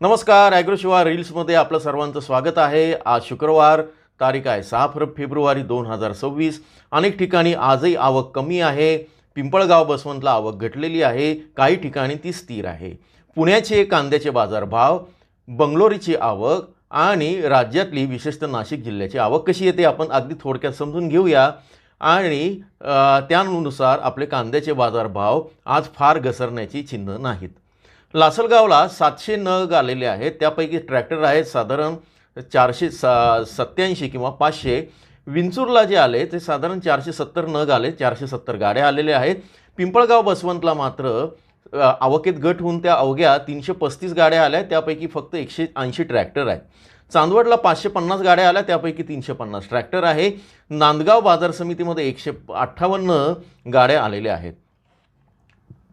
नमस्कार ॲग्रोशिवा रील्समध्ये आपलं सर्वांचं स्वागत आहे. आज शुक्रवार तारीख आहे सहा फर- फेब्रुवारी दोन हजार सव्वीस. अनेक ठिकाणी आजही आवक कमी आहे. पिंपळगाव बसवंतला आवक घटलेली आहे. काही ठिकाणी ती स्थिर आहे. पुण्याचे कांद्याचे बाजारभाव बंगलोरीची आवक आणि राज्यातली विशेषतः नाशिक जिल्ह्याची आवक कशी येते आपण अगदी थोडक्यात समजून घेऊया. आणि त्यानुसार आपले कांद्याचे बाजारभाव आज फार घसरण्याची चिन्ह नाहीत. लासलगावला सातशे नग आलेले आहेत. त्यापैकी ट्रॅक्टर आहेत साधारण चारशे सा सत्याऐंशी किंवा पाचशे. विंचूरला जे आले ते साधारण चारशे सत्तर नग आले चारशे सत्तर गाड्या आलेल्या आहेत. पिंपळगाव बसवंतला मात्र आवकेत गट होऊन त्या अवघ्या तीनशे पस्तीस गाड्या आल्या. त्यापैकी फक्त एकशे ऐंशी ट्रॅक्टर आहेत. चांदवडला पाचशे पन्नास गाड्या आल्या. त्यापैकी तीनशे पन्नास ट्रॅक्टर आहे. नांदगाव बाजार समितीमध्ये एकशे अठ्ठावन्न गाड्या आलेल्या आहेत.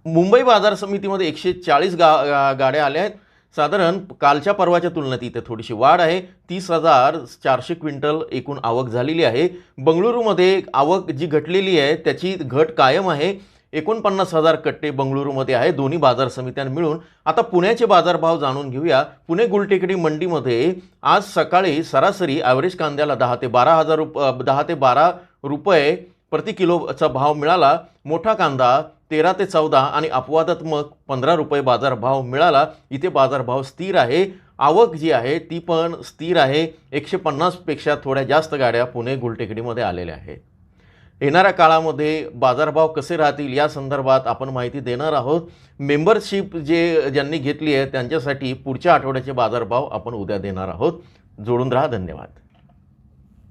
मुंबई बाजार समितीमध्ये एकशे चाळीस गा गाड्या आल्या आहेत. साधारण कालच्या परवाच्या तुलनेत इथे थोडीशी वाढ आहे. तीस हजार चारशे क्विंटल एकूण आवक झालेली आहे. बंगळुरूमध्ये आवक जी घटलेली आहे त्याची घट कायम आहे. एकोणपन्नास हजार कट्टे बंगळुरूमध्ये आहे दोन्ही बाजार समित्यां मिळून. आता पुण्याचे बाजारभाव जाणून घेऊया. पुणे गुलटेकडी मंडीमध्ये आज सकाळी सरासरी ॲव्हरेज कांद्याला दहा ते बारा हजार रुप दहा ते बारा रुपये प्रति किलोचा भाव मिळाला मोठा कांदा तेरा ते चौदा आणि अपवादात्मक पंधरा रुपये बाजारभाव मिळाला. इथे बाजारभाव स्थिर आहे. आवक जी आहे ती पण स्थिर आहे. एकशे पन्नासपेक्षा थोड्या जास्त गाड्या पुणे गुलटेकडीमध्ये आलेल्या आहेत. येणाऱ्या काळामध्ये बाजारभाव कसे राहतील या संदर्भात आपण माहिती देणार आहोत. मेंबरशिप जे ज्यांनी घेतली आहे त्यांच्यासाठी पुढच्या आठवड्याचे बाजारभाव आपण उद्या देणार आहोत. जोडून राहा धन्यवाद.